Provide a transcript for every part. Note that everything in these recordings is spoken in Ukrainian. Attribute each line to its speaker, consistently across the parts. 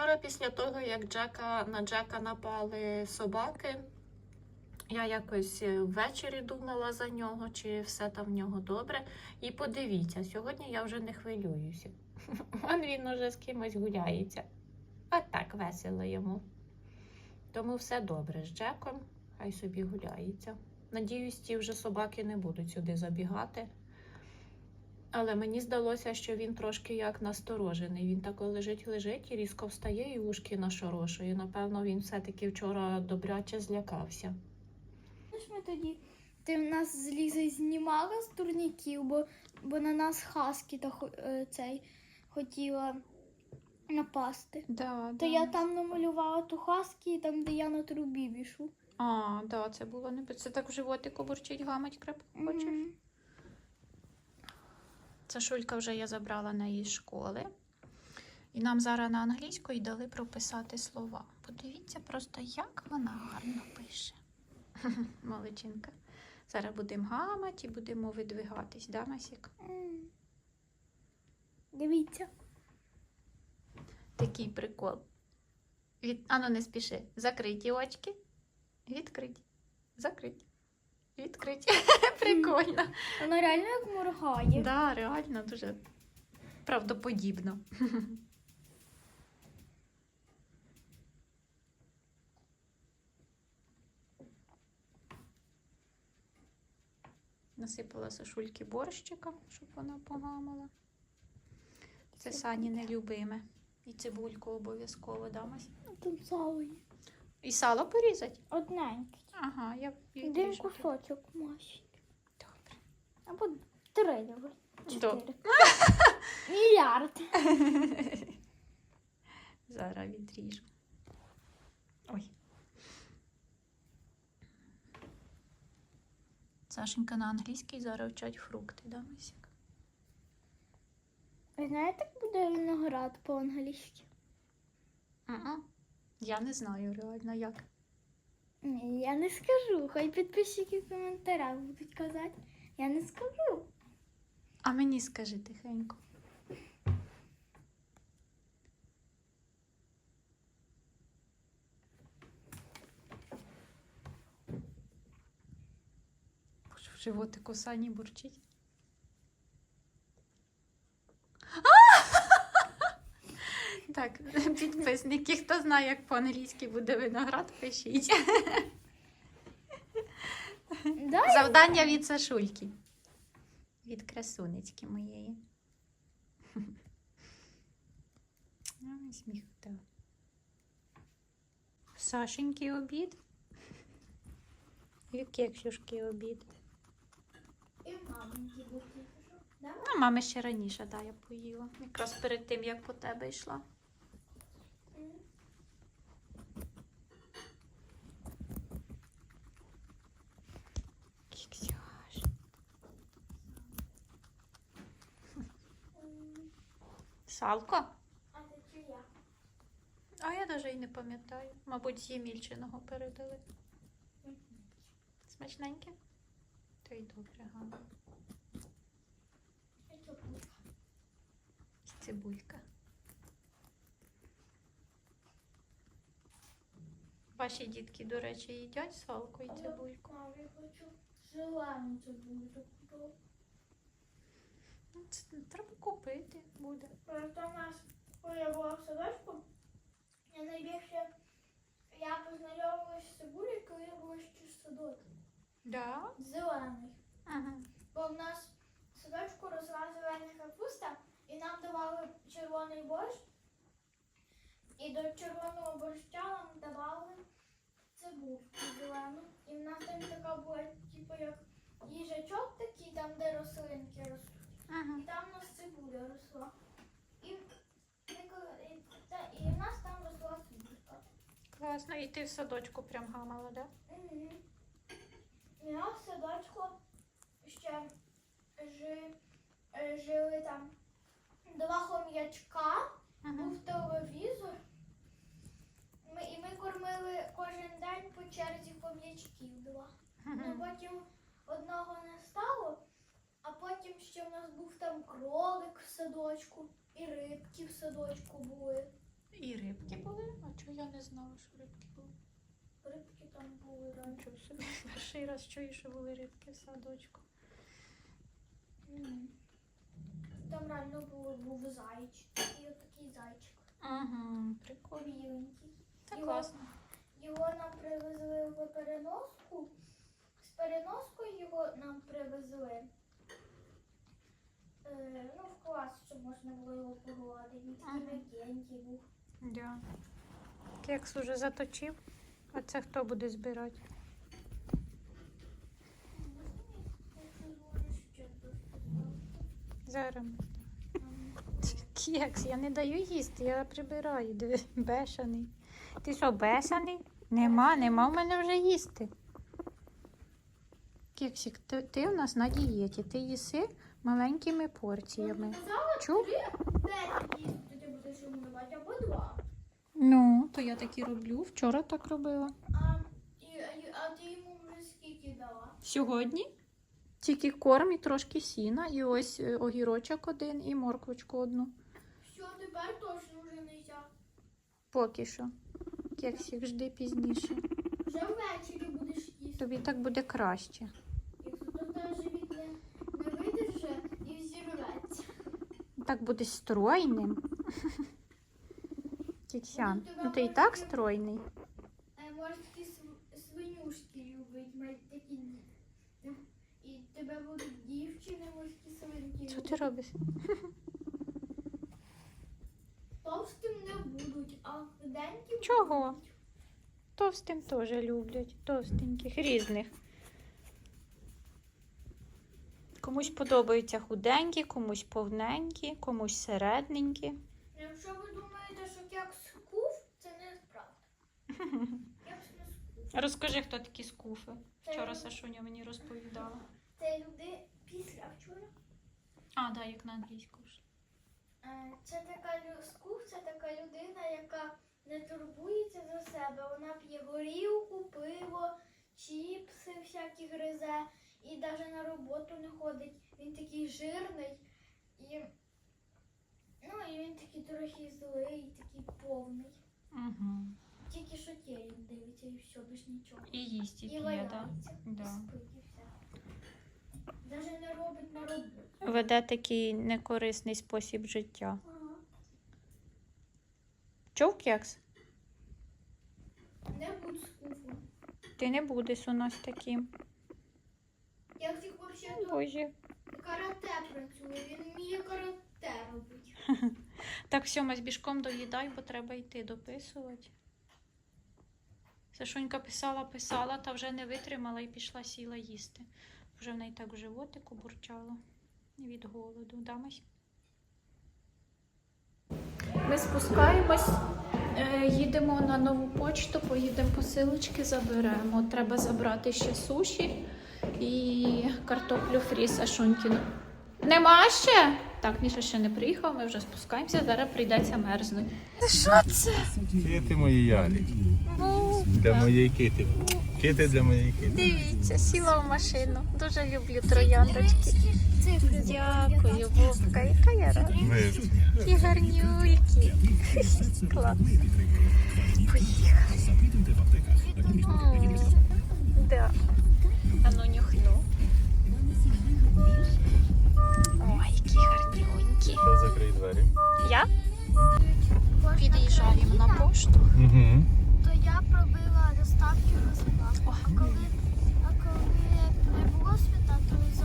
Speaker 1: Вчора, після того, як Джека на Джека напали собаки, я якось е, ввечері думала за нього, чи все там в нього добре. І подивіться, сьогодні я вже не хвилююся. Он він уже з кимось гуляється. А так весело йому. Тому все добре з Джеком, хай собі гуляється. Надіюсь, ті вже собаки не будуть сюди забігати. Але мені здалося, що він трошки як насторожений. Він так лежить, лежить і різко встає і ушки нашорошує. Напевно, він все-таки вчора добряче злякався.
Speaker 2: Знаєш, ми тоді ти в нас з Лізою знімала з турніків, бо, бо на нас хаски та е, цей хотіла напасти.
Speaker 1: Да,
Speaker 2: То я там намалювала ту хаски, там, де я на трубі вішу.
Speaker 1: А, да, це було не це так в животику бурчить, гамать крепко хочеш.
Speaker 2: Мгм.
Speaker 1: Це Шулька вже я забрала на її школи. І нам зараз на англійської дали прописати слова. Подивіться просто, як вона гарно пише. Молодчинка. Зараз будемо гамати і будемо видвигатись, да, Масік?
Speaker 2: Дивіться.
Speaker 1: Такий прикол. Від... Ану, не спіши. Закриті очки. Відкриті. Закриті. Відкриті. Прикольно.
Speaker 2: Вона реально як моргає.
Speaker 1: Да, реально дуже правдоподібно. Насипала Сашульки борщика, щоб вона погамала. Це Сані нелюбиме. І цибульку обов'язково дамось.
Speaker 2: Там сало є.
Speaker 1: І сало порізать?
Speaker 2: Одненький.
Speaker 1: Ага, я
Speaker 2: Один
Speaker 1: відріжу.
Speaker 2: кусочок маші.
Speaker 1: Добре.
Speaker 2: Або три давай.
Speaker 1: Добре.
Speaker 2: Чотири. Мільярд.
Speaker 1: Зараз відріжу. Ой. Сашенька на англійській зараз вчать фрукти, да, Масік?
Speaker 2: Ви знаєте, як буде виноград по-англійськи?
Speaker 1: Мгм. Я не знаю реально як.
Speaker 2: Ні, я не скажу. Хай підписчики в коментарях будуть казати. Я не скажу.
Speaker 1: А мені скажи тихенько. Боже, В животику Сані бурчить. Так, підписники, хто знає, як по-англійськи буде виноград, пишіть.
Speaker 2: Да?
Speaker 1: Завдання від Сашульки. Від красунечки моєї. Ай, сміхота. Сашеньки обід. І кексюшки обід.
Speaker 2: І маминки будуть.
Speaker 1: Ну, мами ще раніше, да, я поїла. Якраз перед тим, як по тебе йшла. Салко?
Speaker 2: А це чия?
Speaker 1: А я навіть і не пам'ятаю. Мабуть, з Ємільчиного передали. Смачненьке? То й добре, га. І цибулька. Ваші дітки, до речі, їдять салку і цибульку.
Speaker 2: Я хочу зелену цибульку.
Speaker 1: Ну, треба купити буде.
Speaker 2: Просто у нас, коли я була в садочку, я найбільше я познайомилася з цибулею, коли я була ще в садочку.
Speaker 1: Да?
Speaker 2: Зелений.
Speaker 1: Ага.
Speaker 2: Бо в нас в садочку росла зелена капуста, і нам давали червоний борщ. І до червоного борща нам давали цибульку зелену. І в нас там така була, типу, як їжачок такий, там, де рослинки ростуть.
Speaker 1: Ага.
Speaker 2: І там у нас цибуля росла. І, та, і в нас там росла цибулька.
Speaker 1: Класно. І ти в садочку прям гамала, да?
Speaker 2: Мгм. І нас в садочку ще жи, е, жили там два хом'ячка,
Speaker 1: Ага.
Speaker 2: був телевізор. Ми, і ми кормили кожен день по черзі хом'ячків два. Ну, потім одного не стало, а потім ще в нас був там кролик в садочку, і рибки в садочку були.
Speaker 1: І рибки були? А чого Я не знала, що рибки були.
Speaker 2: Рибки там були раніше.
Speaker 1: Собі. Перший раз чую, що були рибки в садочку.
Speaker 2: Там реально був, був зайчик. І отакий зайчик.
Speaker 1: Ага, прикольно.
Speaker 2: Біленький.
Speaker 1: Це
Speaker 2: Його-
Speaker 1: класно.
Speaker 2: Його нам привезли в переноску. З переноскою його нам привезли. Е, ну, в клас, щоб можна було його погладити. Такий був.
Speaker 1: Да. Кекс уже заточив. А це хто буде збирати? Зараз. Кекс, я не даю їсти, я прибираю. Диви, бешаний. Ти що, бешаний? Нема, нема в мене вже їсти. Кексик, ти, ти у нас на дієті. Ти їси маленькими порціями. Чув? Ну, то я так і роблю. Вчора так робила.
Speaker 2: А, ти йому вже скільки дала?
Speaker 1: Сьогодні тільки корм і трошки сіна, і ось е, огірочок один і морквочку одну.
Speaker 2: Що тепер точно вже не можна.
Speaker 1: Поки що. Кексик, жди пізніше.
Speaker 2: Вже ввечері будеш їсти.
Speaker 1: Тобі так буде краще.
Speaker 2: Якщо то та живіт не, не видержи і взірветься.
Speaker 1: Так буде стройним. Кексян, ну ти і так стройний.
Speaker 2: Е, Може такі свинюшки любить, такі. І тебе будуть дівчини, морські свинки.
Speaker 1: Що ти робиш?
Speaker 2: Товстим не будуть, а худенькі
Speaker 1: Чого? Товстим теж люблять. Товстеньких, різних. Комусь подобаються худенькі, комусь повненькі, комусь середненькі.
Speaker 2: Якщо ви думаєте, що кекс скуф, це не правда. Кекс не скуф.
Speaker 1: Розкажи, хто такі скуфи. Вчора Сашуня мені розповідала.
Speaker 2: Це люди після вчора.
Speaker 1: А, да, як на англійську ж.
Speaker 2: Е, Це така скуф, це така людина, яка не турбується за себе. Вона п'є горілку, пиво, чіпси всякі гризе і навіть на роботу не ходить. Він такий жирний і, ну, і він такий трохи злий, такий повний.
Speaker 1: Угу.
Speaker 2: Тільки що телек дивиться і все, без нічого.
Speaker 1: І їсть, і
Speaker 2: І валяється,
Speaker 1: да?
Speaker 2: і
Speaker 1: Да.
Speaker 2: спить, і все. Навіть не робить на роботу.
Speaker 1: Веде такий некорисний спосіб життя.
Speaker 2: Ага.
Speaker 1: Чув кекс?
Speaker 2: Не будь скуфом.
Speaker 1: Ти не будеш у нас таким.
Speaker 2: Як тих взагалі
Speaker 1: Боже.
Speaker 2: карате працює, він вміє карате робити.
Speaker 1: Так, все, ми з бішком доїдай, бо треба йти дописувати. Сашунька писала, писала, та вже не витримала і пішла сіла їсти. Вже в неї так в животику бурчало від голоду. Дамось. Ми спускаємось, е, їдемо на нову почту, поїдемо посилочки, заберемо. Треба забрати ще суші і картоплю фрі Сашунькіну. Нема ще? Так, Міша ще не приїхав, ми вже спускаємося, зараз прийдеться мерзнути. Що це?
Speaker 3: Кити мої ялі. Для моєї кити. Кити для моєї кити.
Speaker 1: Дивіться, сіла в машину. Дуже люблю трояндочки. Дякую, Вовка. Яка я рада. Які гарнюльки. Клас. Поїхали. Да. А ну нюхну. Ой, які гарнюнькі.
Speaker 3: Зараз закрий двері.
Speaker 1: Я під'їжджаємо на пошту.
Speaker 3: Угу.
Speaker 2: То я пробила доставки розклад.
Speaker 1: Ой.
Speaker 2: А коли, а коли не було свята, то і за.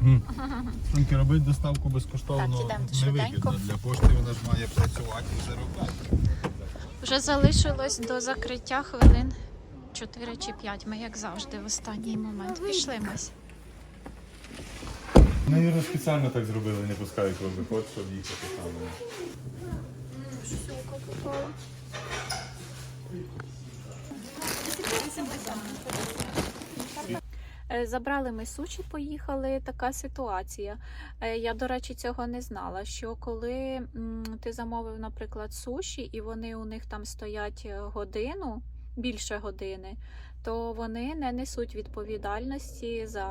Speaker 3: Тільки робити доставку безкоштовно
Speaker 1: Так, ідемо
Speaker 3: не вигідно. Для пошти вона ж має працювати і заробляти.
Speaker 1: Вже залишилось до закриття хвилин 4 чи 5. Ми, як завжди, в останній момент. Пішли мись.
Speaker 3: Навірно, спеціально так зробили, не пускають в обиход, щоб їхати саме.
Speaker 1: Щука попала. Забрали ми суші, поїхали. Така ситуація. Е, Я, до речі, цього не знала. Що коли ти замовив, наприклад, суші, і вони у них там стоять е, годину, більше години, то вони не несуть відповідальності за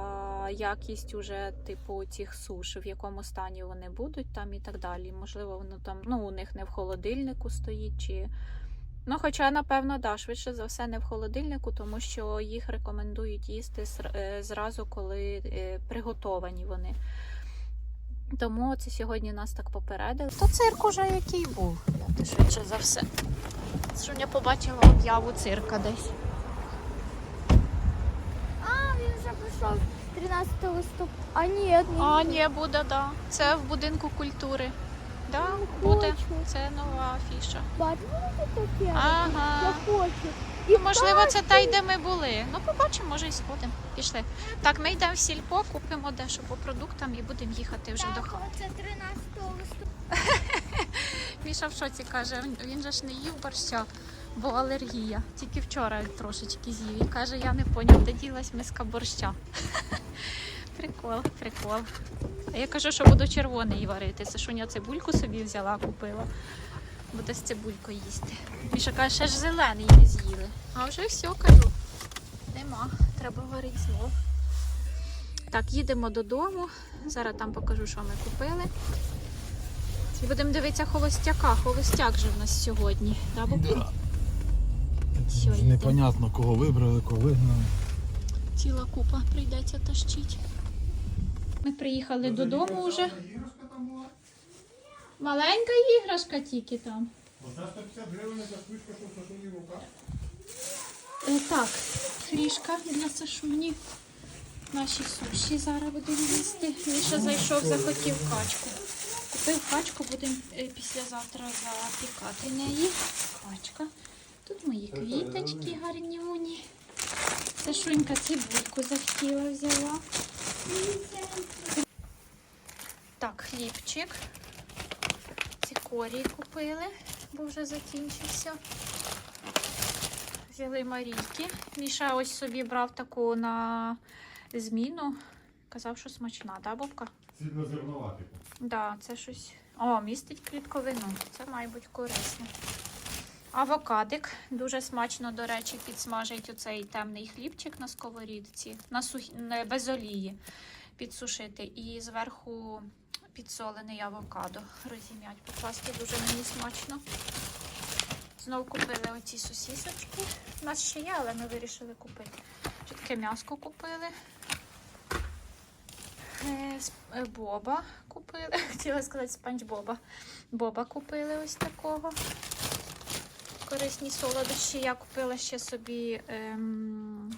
Speaker 1: якість уже типу цих суш, в якому стані вони будуть там і так далі. Можливо, воно там ну у них не в холодильнику стоїть, чи Ну, хоча, напевно, да, швидше за все, не в холодильнику, тому що їх рекомендують їсти е, зразу, коли е, приготовані вони. Тому це сьогодні нас так попередили. То цирк уже який був, я швидше за все. Що я побачила об'яву цирка десь.
Speaker 2: А, він вже прийшов 13 листопада. А ні, ні.
Speaker 1: А, ні, буде, да. Це в будинку культури. Да, буде.
Speaker 2: Хочу.
Speaker 1: Це нова афіша.
Speaker 2: Бачите таке? Я хочу. І
Speaker 1: можливо, це та й де ми були. Ну, побачимо, може, і сходимо. Пішли. Так, ми йдемо в сільпо, купимо дещо по продуктам і будемо їхати вже до хати.
Speaker 2: Це 13 листопада.
Speaker 1: Міша в шоці каже, він- він же ж не їв борща, бо алергія. Тільки вчора трошечки з'їв. І каже, я не поняв, де ділась миска борща. Прикол, прикол. А я кажу, що буду червоний варити. Сашуня цибульку собі взяла, купила. Буде з цибулькою їсти. Міша каже, ще ж зелений не з'їли. А вже все, кажу. Нема. Треба варити знов. Так, їдемо додому. Зараз там покажу, що ми купили. І будемо дивитися холостяка. Холостяк же в нас сьогодні. Да,
Speaker 3: Да. Непонятно, кого вибрали, кого вигнали.
Speaker 1: Ціла купа прийдеться тащити. Ми приїхали додому вже. Маленька іграшка тільки там. Е, Так, фрішка для Сашуні. Наші суші зараз будемо їсти. Міша зайшов, захотів качку. Купив качку, будемо е, післязавтра запікати неї. Качка. Тут мої квіточки гарнюні. Сашунька цибульку захотіла взяла. Так, хлібчик. Цикорій купили, бо вже закінчився. Взяли Марійки. Міша ось собі брав таку на зміну. Казав, що смачна, так, Бобка?
Speaker 3: Сильнозерноватий.
Speaker 1: Да, це щось. О, містить клітковину. Це має бути корисно. Авокадик. Дуже смачно, до речі, підсмажить оцей темний хлібчик на сковорідці, на сух... без олії підсушити. І зверху підсолений авокадо розім'ять. Покласти дуже мені смачно. Знову купили оці сосісочки. У нас ще є, але ми вирішили купити. Ще таке м'яско купили. Е, е, Боба купили. Хотіла сказати спанч Боба. Боба купили ось такого. Корисні солодощі. Я купила ще собі ем,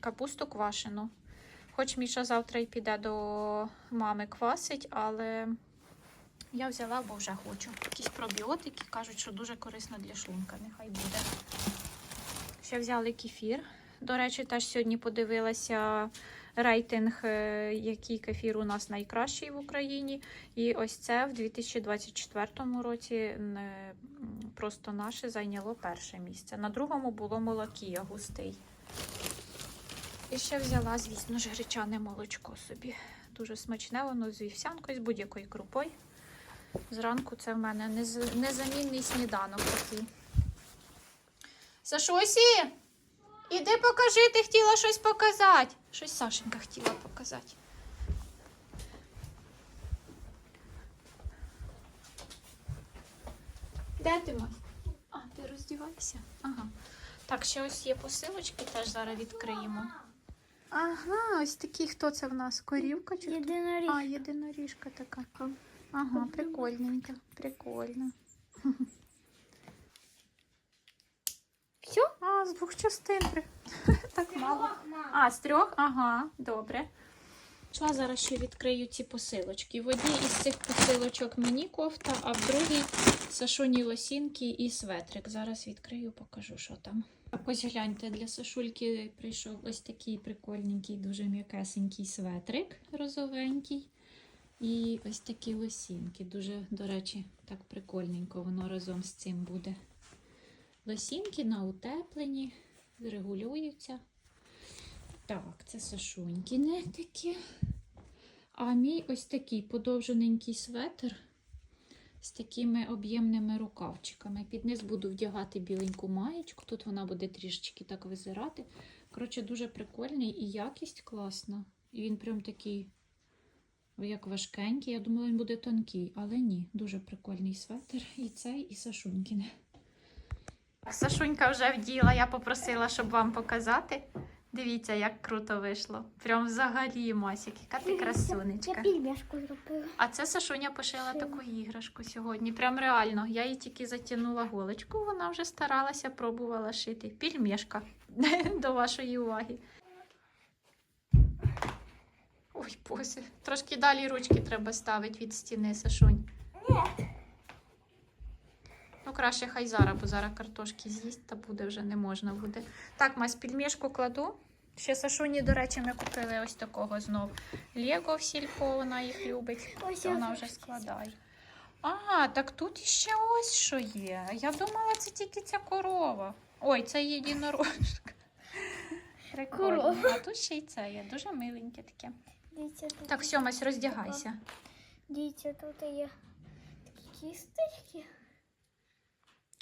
Speaker 1: капусту квашену. Хоч Міша завтра й піде до мами квасить, але я взяла, бо вже хочу. Якісь пробіотики кажуть, що дуже корисно для шлунка. Нехай буде. Ще взяли кефір. До речі, теж сьогодні подивилася рейтинг, е, який кефір у нас найкращий в Україні. І ось це в 2024 році е, просто наше зайняло перше місце. На другому було молокія густий. І ще взяла, звісно ж, гречане молочко собі. Дуже смачне, воно з вівсянкою, з будь-якою крупою. Зранку це в мене незамінний сніданок такий. Сашусі, іди покажи, ти хотіла щось показати. Щось Сашенька хотіла показати. Де ти мой? А, ти роздівайся. Ага. Так, ще ось є посилочки, теж зараз відкриємо. Ага, ось такі, хто це в нас? Корівка чи?
Speaker 2: Єдиноріг.
Speaker 1: А, єдиноріжка така. Ага, прикольненька, прикольно. Все? А, з двох частин. Так мало. А, з трьох? Ага, добре. Пішла зараз ще відкрию ці посилочки. В одній із цих посилочок мені кофта, а в другій Сашуні лосінки і светрик. Зараз відкрию, покажу, що там. Ось гляньте, для Сашульки прийшов ось такий прикольненький, дуже м'якесенький светрик розовенький. І ось такі лосінки. Дуже, до речі, так прикольненько воно разом з цим буде. Лосінки на утеплені, регулюються. Так, це Сашунькіне таке. А мій ось такий подовжененький светр з такими об'ємними рукавчиками. Під низ буду вдягати біленьку маєчку. Тут вона буде трішечки так визирати. Коротше, дуже прикольний і якість класна. І він прям такий, як важкенький. Я думала, він буде тонкий, але ні, дуже прикольний светр. І цей, і Сашунькіне. Сашунька вже вділа, я попросила, щоб вам показати. Дивіться, як круто вийшло. Прям взагалі, Масік, яка ти красунечка.
Speaker 2: пільмешку зробила.
Speaker 1: А це Сашуня пошила таку іграшку сьогодні. Прям реально. Я їй тільки затягнула голочку, вона вже старалася, пробувала шити. Пільмешка до вашої уваги. Ой, Боже, трошки далі ручки треба ставити від стіни, Сашунь. Ну, краще хай зараз, бо зараз картошки з'їсть, та буде вже не можна буде. Так, Мась, пільмешку кладу. Ще Сашуні, до речі, ми купили ось такого знов. Лего в сільпо, вона їх любить.
Speaker 2: Ось
Speaker 1: вона вже складає. А, так тут іще ось що є. Я думала, це тільки ця корова. Ой, це єдинорожка. Прикольно. А тут ще й це є. Дуже миленьке таке.
Speaker 2: Дивіться, тут.
Speaker 1: Так, все, Мась, роздягайся.
Speaker 2: Дивіться, тут є такі кісточки.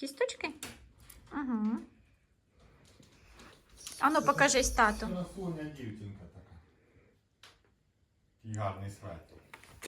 Speaker 1: Кісточки? Угу. Ану, покажись тату.
Speaker 3: Красуня дівчинка така. Такий гарний светр.